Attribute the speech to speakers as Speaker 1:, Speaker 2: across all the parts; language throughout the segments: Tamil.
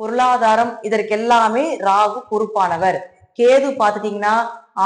Speaker 1: பொருளாதாரம் இதற்கெல்லாமே ராகு பொறுப்பானவர் கேது பார்த்துட்டீங்கன்னா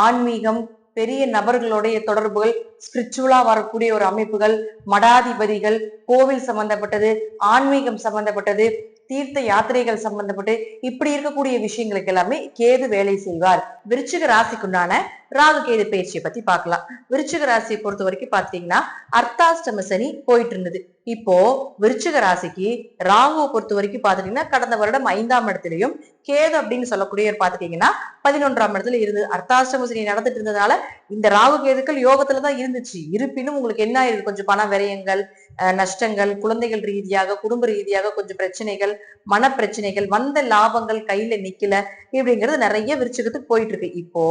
Speaker 1: ஆன்மீகம் பெரிய நபர்களுடைய தொடர்புகள் ஸ்பிரிச்சுவலா வரக்கூடிய ஒரு அமைப்புகள் மடாதிபதிகள் கோவில் சம்பந்தப்பட்டது ஆன்மீகம் சம்பந்தப்பட்டது தீர்த்த யாத்திரைகள் சம்பந்தப்பட்டு இப்படி இருக்கக்கூடிய விஷயங்களுக்கு எல்லாமே கேது வேலை செய்வார். விருச்சிக ராசிக்குண்டான ராகு கேது பயிற்சியை பத்தி பார்க்கலாம். விருச்சிக ராசியை பொறுத்த வரைக்கும் பாத்தீங்கன்னா அர்த்தாஷ்டம சனி போயிட்டு இருந்தது. இப்போ விருச்சிக ராசிக்கு ராகுவை பொறுத்த வரைக்கும் பாத்துட்டீங்கன்னா கடந்த வருடம் ஐந்தாம் இடத்துலயும் கேது அப்படின்னு சொல்லக்கூடியவர் பாத்துட்டீங்கன்னா பதினொன்றாம் இடத்துல இருந்து அர்த்தாஷ்டம சனி நடந்துட்டு இருந்ததுனால இந்த ராகு கேதுக்கள் யோகத்துலதான் இருந்துச்சு. இருப்பினும் உங்களுக்கு என்ன ஆயிருக்கு கொஞ்சம் பண விரயங்கள் நஷ்டங்கள் குழந்தைகள் ரீதியாக குடும்ப ரீதியாக கொஞ்சம் பிரச்சனைகள் மன பிரச்சனைகள் வந்த லாபங்கள் கையில நிக்கல இப்படிங்கிறது நிறைய விருச்சகத்துக்கு போயிட்டு இருக்கு இப்போ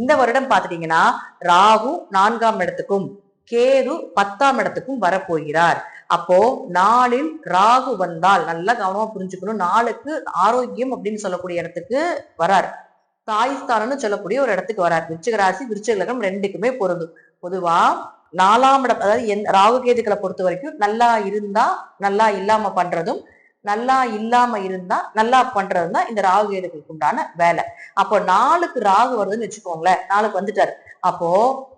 Speaker 1: இந்த வருடம் பாத்துட்டீங்கன்னா ராகு நான்காம் இடத்துக்கும் கேது பத்தாம் இடத்துக்கும் வரப்போகிறார். அப்போ நாளில் ராகு வந்தால் நல்லா கவனமா புரிஞ்சுக்கணும். நாளுக்கு ஆரோக்கியம் அப்படின்னு சொல்லக்கூடிய இடத்துக்கு வரார். தாய்ஸ்தானம்னு சொல்லக்கூடிய ஒரு இடத்துக்கு வரார். விருச்சிக ராசி விருச்சிக லகம் ரெண்டுக்குமே பொருந்தும். பொதுவா நாலாம் இடம் அதாவது எந் ராகுகேதுக்களை பொறுத்த வரைக்கும் நல்லா இருந்தா நல்லா இல்லாம பண்றதும் நல்லா இல்லாம இருந்தா நல்லா பண்றதும் தான் இந்த ராகு கேதுகளுக்கு உண்டான வேலை. அப்போ நாளுக்கு ராகு வருதுன்னு வச்சுக்கோங்களேன் நாளுக்கு வந்துட்டாரு. அப்போ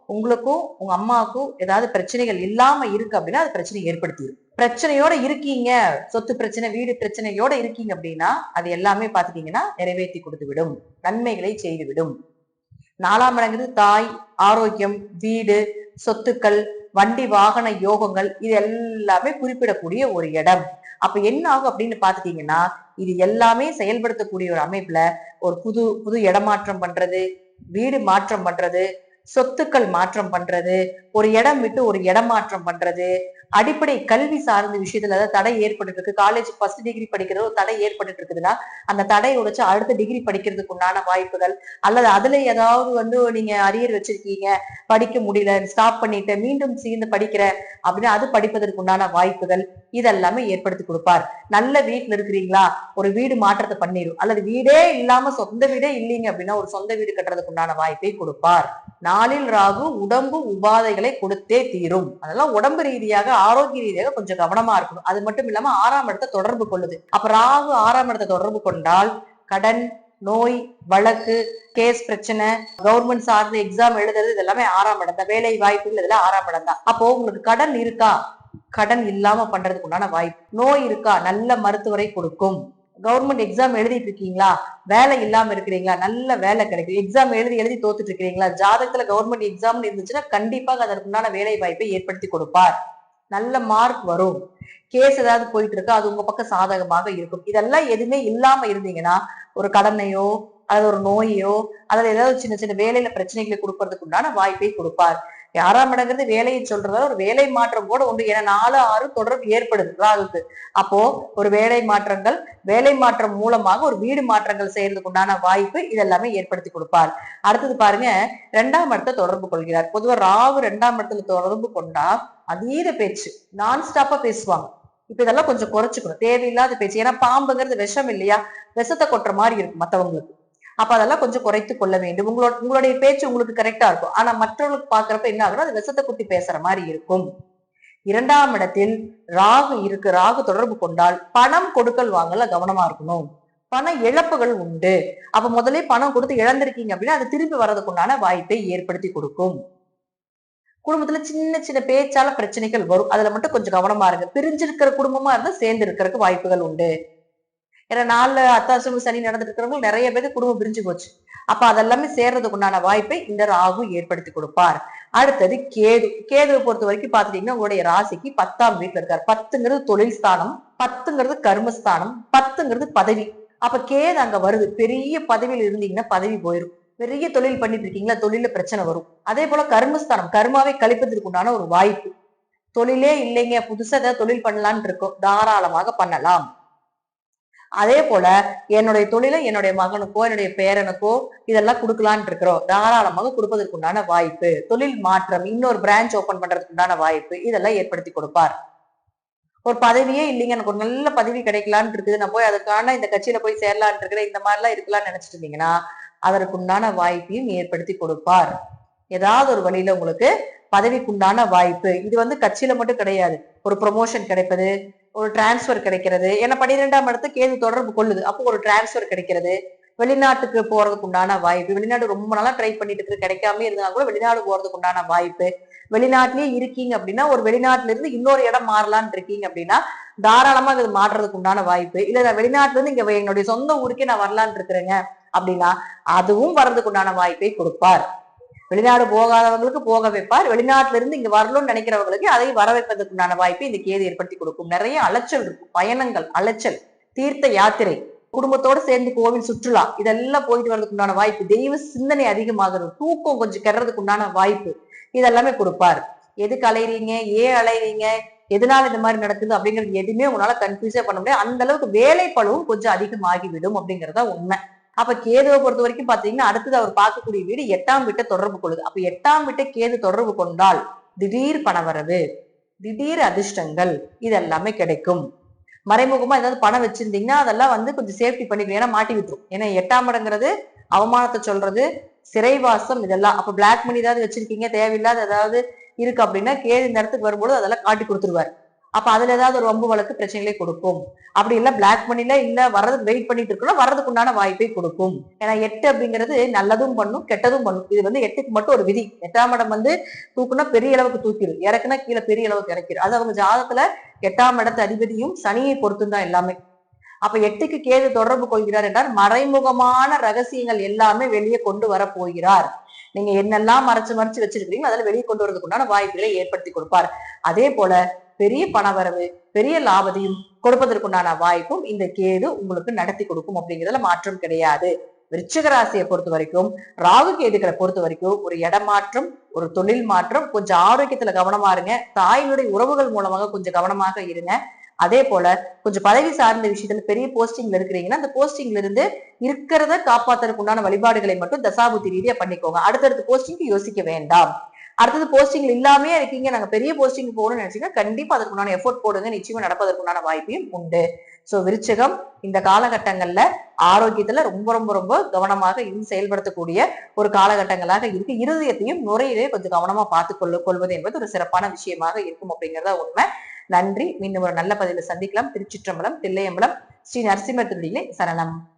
Speaker 1: உங்களுக்கும் உங்க அம்மாவுக்கும் ஏதாவது பிரச்சனைகள் இல்லாம இருக்கு அப்படின்னா அது பிரச்சனை ஏற்படுத்திடும் பிரச்சனையோட இருக்கீங்க சொத்து பிரச்சனை வீடு பிரச்சனையோட இருக்கீங்க அப்படின்னா அது எல்லாமே பாத்துட்டீங்கன்னா நிறைவேற்றி கொடுத்து விடும். நன்மைகளை செய்து விடும். நாலாம் இடங்கிறது தாய் ஆரோக்கியம் வீடு சொத்துக்கள் வண்டி வாகன யோகங்கள் இது எல்லாமே குறிப்பிடக்கூடிய ஒரு இடம். அப்ப என்ன ஆகும் அப்படின்னு பாத்துட்டீங்கன்னா இது எல்லாமே செயல்படுத்தக்கூடிய ஒரு அமைப்புல ஒரு புது புது இடமாற்றம் பண்றது வீடு மாற்றம் பண்றது சொத்துக்கள் மாற்றம் பண்றது ஒரு இடம் விட்டு ஒரு இடமாற்றம் பண்றது அடிப்படை கல்வி சார்ந்த விஷயத்துல அதாவது தடை ஏற்பட்டு இருக்கு காலேஜ் ஃபர்ஸ்ட் டிகிரி படிக்கிறது ஒரு தடை ஏற்பட்டு இருக்குதுன்னா அந்த தடை உடைச்சு அடுத்த டிகிரி படிக்கிறதுக்கு உண்டான வாய்ப்புகள் அல்லது அதுல ஏதாவது வந்து நீங்க அரியர் வச்சிருக்கீங்க படிக்க முடியல ஸ்டாப் பண்ணிட்டு மீண்டும் சேர்ந்து படிக்கிற அப்படின்னா அது படிப்பதற்கு உண்டான வாய்ப்புகள் இதெல்லாமே ஏற்படுத்தி கொடுப்பார். நல்ல வீட்டுல இருக்கிறீங்களா? ஒரு வீடு மாற்றத்தை பண்ணிடும் அல்லது வீடே இல்லாம சொந்த வீடே இல்லைங்க அப்படின்னா ஒரு சொந்த வீடு கட்டுறதுக்கு உண்டான வாய்ப்பை கொடுப்பார். நாளில் ராகு உடம்பு உபாதைகளை கொடுத்தே தீரும். அதெல்லாம் உடம்பு ரீதியாக ஆரோக்கிய ரீதியாக கொஞ்சம் கவனமா இருக்கணும். அது மட்டும் இல்லாம ஆறாம் இடத்தை தொடர்பு கொள்ளுது. அப்ப ராகு ஆறாம் இடத்தை தொடர்பு கொண்டால் கடன் நோய் வழக்கு கேஸ் பிரச்சனை கவர்மெண்ட் சார்ந்த எக்ஸாம் எழுதுறது இது எல்லாமே ஆறாம் இடம் தான். வேலை வாய்ப்புகள் இதெல்லாம் ஆறாம் இடம் தான். அப்போ உங்களுக்கு கடன் இருக்கா? கடன் இல்லாம பண்றதுக்கு உண்டான வாய்ப்பு. நோய் இருக்கா? நல்ல மருத்துவரை கொடுக்கும். கவர்மெண்ட் எக்ஸாம் எழுதிட்டு இருக்கீங்களா? வேலை இல்லாம இருக்கிறீங்களா? நல்ல வேலை கிடைக்கும். எக்ஸாம் எழுதி எழுதி தோத்துட்டு இருக்கிறீங்களா? ஜாதகத்துல கவர்மெண்ட் எக்ஸாம் இருந்துச்சுன்னா கண்டிப்பாக அதற்குண்டான வேலை வாய்ப்பை ஏற்படுத்தி கொடுப்பார். நல்ல மார்க் வரும். கேஸ் ஏதாவது போயிட்டு இருக்கு அது உங்க பக்கம் சாதகமாக இருக்கும். இதெல்லாம் எதுவுமே இல்லாம இருந்தீங்கன்னா ஒரு கடனையோ அல்லது ஒரு நோயோ அல்லது ஏதாவது சின்ன சின்ன வேலையில பிரச்சனைகளை கொடுக்கறதுக்கு உண்டான வாய்ப்பை கொடுப்பார். யாராம் இடங்கிறது வேலையை சொல்றதால ஒரு வேலை மாற்றம் கூட உண்டு. ஏன்னா நாலு ஆறு தொடர்பு ஏற்படுது. ராகுக்கு அப்போ ஒரு வேலை மாற்றங்கள் வேலை மாற்றம் மூலமாக ஒரு வீடு மாற்றங்கள் செய்யறதுக்கு உண்டான வாய்ப்பு இதெல்லாமே ஏற்படுத்தி கொடுப்பார். அடுத்தது பாருங்க ரெண்டாம் இடத்தை தொடர்பு கொள்கிறார். பொதுவா ராகு ரெண்டாம் இடத்துல தொடர்பு கொண்டா அதீத பேச்சு நான் ஸ்டாப்பா பேசுவாங்க. இப்ப இதெல்லாம் கொஞ்சம் குறைச்சுக்கணும். தேவையில்லாத பேச்சு. ஏன்னா பாம்புங்கிறது விஷம் இல்லையா? விஷத்தை கொட்டுற மாதிரி இருக்கும் மத்தவங்களுக்கு. அப்ப அதெல்லாம் கொஞ்சம் குறைத்து கொள்ள வேண்டும். உங்களோட உங்களுடைய பேச்சு உங்களுக்கு கரெக்டா இருக்கும். ஆனா மற்றவர்களுக்கு பாக்குறப்ப என்ன ஆகும்னா அது விஷத்தை குத்தி பேசுற மாதிரி இருக்கும். இரண்டாம் இடத்தில் ராகு இருக்கு. ராகு தொடர்பு கொண்டால் பணம் கொடுக்கல் வாங்கல கவனமா இருக்கணும். பண இழப்புகள் உண்டு. அப்ப முதல்ல பணம் கொடுத்து இழந்திருக்கீங்க அப்படின்னா அது திரும்பி வர்றதுக்குண்டான வாய்ப்பை ஏற்படுத்தி கொடுக்கும். குடும்பத்துல சின்ன சின்ன பேச்சால பிரச்சனைகள் வரும். அதுல மட்டும் கொஞ்சம் கவனமா இருங்க. பிரிஞ்சிருக்கிற குடும்பமா இருந்தா சேர்ந்து இருக்கிறதுக்கு வாய்ப்புகள் உண்டு. ஏன்னா நாலு அத்தாசம சனி நடந்துட்டு இருக்கிறவங்க நிறைய பேருக்கு குடும்பம் பிரிஞ்சு போச்சு. அப்ப அதெல்லாமே சேர்றதுக்கு உண்டான வாய்ப்பை இந்த ராகு ஏற்படுத்தி கொடுப்பார். அடுத்தது கேது. கேதுவை பொறுத்த வரைக்கும் பாத்துட்டீங்கன்னா உங்களுடைய ராசிக்கு பத்தாம் வீட்டுல இருக்காரு. பத்துங்கிறது தொழில் ஸ்தானம் பத்துங்கிறது கர்மஸ்தானம் பத்துங்கிறது பதவி. அப்ப கேது அங்க வருது. பெரிய பதவியில் இருந்தீங்கன்னா பதவி போயிரும். பெரிய தொழில் பண்ணிட்டு இருக்கீங்களா? தொழில பிரச்சனை வரும். அதே போல கர்மஸ்தானம் கர்மாவை கழிப்பதற்கு உண்டான ஒரு வாய்ப்பு. தொழிலே இல்லைங்க. புதுசா ஏதாவது தொழில் பண்ணலாம்னு இருக்கோம். தாராளமாக பண்ணலாம். அதே போல என்னுடைய தொழிலை என்னுடைய மகனுக்கோ என்னுடைய பேரனுக்கோ இதெல்லாம் கொடுக்கலான் இருக்கிறோம். தாராளமாக கொடுப்பதற்கு உண்டான வாய்ப்பு. தொழில் மாற்றம் இன்னொரு பிரான்ச் ஓபன் பண்றதுக்கு உண்டான வாய்ப்பு. இதெல்லாம் ஏற்படுத்தி கொடுப்பார். ஒரு பதவியே இல்லைங்க. எனக்கு ஒரு நல்ல பதவி கிடைக்கலான் இருக்குது. நான் போய் அதுக்கான இந்த கட்சியில போய் சேரலான் இருக்கிறேன். இந்த மாதிரிலாம் இருக்கலாம்னு நினைச்சிட்டு இருந்தீங்கன்னா அதற்குண்டான வாய்ப்பையும் ஏற்படுத்தி கொடுப்பார். ஏதாவது ஒரு வழியில உங்களுக்கு பதவிக்குண்டான வாய்ப்பு. இது வந்து கட்சியில மட்டும் கிடையாது. ஒரு ப்ரொமோஷன் கிடைப்பது ஒரு டிரான்ஸ்ஃபர் கிடைக்கிறது. ஏன்னா பன்னிரெண்டாம் இடத்து கேது தொடர்பு கொள்ளுது. அப்போ ஒரு டிரான்ஸ்ஃபர் கிடைக்கிறது. வெளிநாட்டுக்கு போறதுக்கு உண்டான வாய்ப்பு. வெளிநாடு ரொம்ப நாளா ட்ரை பண்ணிட்டு இருக்கு. கிடைக்காம இருந்தா கூட வெளிநாடு போறதுக்கு உண்டான வாய்ப்பு. வெளிநாட்டிலேயே இருக்கீங்க அப்படின்னா ஒரு வெளிநாட்டுல இருந்து இன்னொரு இடம் மாறலாம்னு இருக்கீங்க அப்படின்னா தாராளமா இது மாறுறதுக்கு உண்டான வாய்ப்பு. இல்ல நான் வெளிநாட்டுல இருந்து இங்க என்னுடைய சொந்த ஊருக்கே நான் வரலான்னு இருக்கிறேங்க. அப்படின்னா அதுவும் வர்றதுக்கு உண்டான வாய்ப்பை கொடுப்பார். வெளிநாடு போகாதவங்களுக்கு போக வைப்பார். வெளிநாட்டுல இருந்து இங்க வரணும்னு நினைக்கிறவங்களுக்கு அதை வர வைப்பதற்கு உண்டான வாய்ப்பை இந்த கேது ஏற்படுத்தி கொடுக்கும். நிறைய அலைச்சல் இருக்கும். பயணங்கள் அலைச்சல் தீர்த்த யாத்திரை குடும்பத்தோட சேர்ந்து கோவில் சுற்றுலா இதெல்லாம் போயிட்டு வர்றதுக்கு உண்டான வாய்ப்பு தெய்வ சிந்தனை அதிகமாகிறது தூக்கம் கொஞ்சம் கெடுறதுக்கு உண்டான வாய்ப்பு இதெல்லாமே கொடுப்பார். எதுக்கு அலைறீங்க ஏன் அலைறீங்க எதனால இந்த மாதிரி நடக்குது அப்படிங்கிறது எதுவுமே உங்களால கன்ஃபியூஸே பண்ண முடியாது. அந்த அளவுக்கு வேலை பழுவும் கொஞ்சம் அதிகமாகிவிடும் அப்படிங்கறத உண்மை. அப்ப கேதுவை பொறுத்த வரைக்கும் பாத்தீங்கன்னா அடுத்தது அவர் பார்க்கக்கூடிய வீடு எட்டாம் வீட்டை தொடர்பு கொள்ளுது. அப்ப எட்டாம் வீட்டை கேது தொடர்பு கொண்டால் திடீர் பணவரவு திடீர் அதிர்ஷ்டங்கள் இதெல்லாமே கிடைக்கும். மறைமுகமா ஏதாவது பணம் வச்சிருந்தீங்கன்னா அதெல்லாம் வந்து கொஞ்சம் சேஃப்டி பண்ணிக்கணும். ஏன்னா மாட்டி விட்டுரும். ஏன்னா எட்டாம் இடங்கிறது அவமானத்தை சொல்றது சிறைவாசம் இதெல்லாம். அப்ப பிளாக் மணி ஏதாவது வச்சிருக்கீங்க தேவையில்லாத ஏதாவது இருக்கு அப்படின்னா கேது இந்த இடத்துக்கு வரும்போது அதெல்லாம் காட்டி கொடுத்துருவாரு. அப்ப அதுல ஏதாவது ஒரு வம்பு வழக்கு பிரச்சனைகளை கொடுக்கும். அப்படி இல்ல பிளாக் மணில இல்ல வர்றதுக்கு வெயிட் பண்ணிட்டு இருக்கணும் வர்றதுக்கு உண்டான வாய்ப்பை கொடுக்கும். ஏன்னா எட்டு அப்படிங்கிறது நல்லதும் பண்ணும் கெட்டதும் பண்ணும். இது வந்து எட்டுக்கு மட்டும் ஒரு விதி. எட்டாம் இடம் வந்து தூக்குனா பெரிய அளவுக்கு தூக்கிடும். இறக்குனா கீழே பெரிய அளவுக்கு இறக்கிடும். அது அவங்க ஜாதகத்துல எட்டாம் இடத்து அதிபதியும் சனியை பொறுத்தும் தான் எல்லாமே. அப்ப எட்டுக்கு கேது தொடர்பு கொள்கிறார் என்றால் மறைமுகமான ரகசியங்கள் எல்லாமே வெளியே கொண்டு வர போகிறார். நீங்க என்னெல்லாம் மறைச்சு மறைச்சு வச்சிருக்கீங்களோ அதெல்லாம் வெளியே கொண்டு வரதுக்குண்டான வாய்ப்புகளை ஏற்படுத்தி கொடுப்பார். அதே போல பெரிய பணவரவு பெரிய லாபத்தையும் கொடுப்பதற்குண்டான வாய்ப்பும் இந்த கேது உங்களுக்கு நடத்தி கொடுக்கும் அப்படிங்கிறதுல மாற்றம் கிடையாது. விருச்சிக ராசியை பொறுத்த வரைக்கும் ராகு கேதுகளை பொறுத்த வரைக்கும் ஒரு இடமாற்றம் ஒரு தொழில் மாற்றம் கொஞ்சம் ஆரோக்கியத்துல கவனமா இருங்க. தாயினுடைய உறவுகள் மூலமாக கொஞ்சம் கவனமாக இருங்க. அதே போல கொஞ்சம் பதவி சார்ந்த விஷயத்துல பெரிய போஸ்டிங்ல இருக்கிறீங்கன்னா அந்த போஸ்டிங்ல இருந்து இருக்கிறத காப்பாத்துறதுக்கு உண்டான வழிபாடுகளை மட்டும் தசாபுத்தி ரீதியா பண்ணிக்கோங்க. அடுத்தடுத்த போஸ்டிங்க்கு யோசிக்க வேண்டாம். அடுத்தது போஸ்டிங் இல்லாமே இருக்கீங்க. நாங்க பெரிய போஸ்டிங் போகணும்னு நினைச்சீங்கன்னா கண்டிப்பா அதற்குண்டான எஃபோர்ட் போடுங்க. நிச்சயமா நடப்பதற்குண்டான வாய்ப்பையும் உண்டு. சோ விருச்சகம் இந்த காலகட்டங்கள்ல ஆரோக்கியத்துல ரொம்ப ரொம்ப ரொம்ப கவனமாக இருந்து செயல்படுத்தக்கூடிய ஒரு காலகட்டங்களாக இருக்கு. இருதயத்தையும் நுரையிலே கொஞ்சம் கவனமா பார்த்து கொள்ள கொள்வது என்பது ஒரு சிறப்பான விஷயமாக இருக்கும் அப்படிங்கறத உண்மை. நன்றி. மீண்டும் ஒரு நல்ல பதிவில் சந்திக்கலாம். திருச்சிற்றம்பலம் தில்லையம்பலம் ஸ்ரீ நரசிம்ம திருடியிலே சரணம்.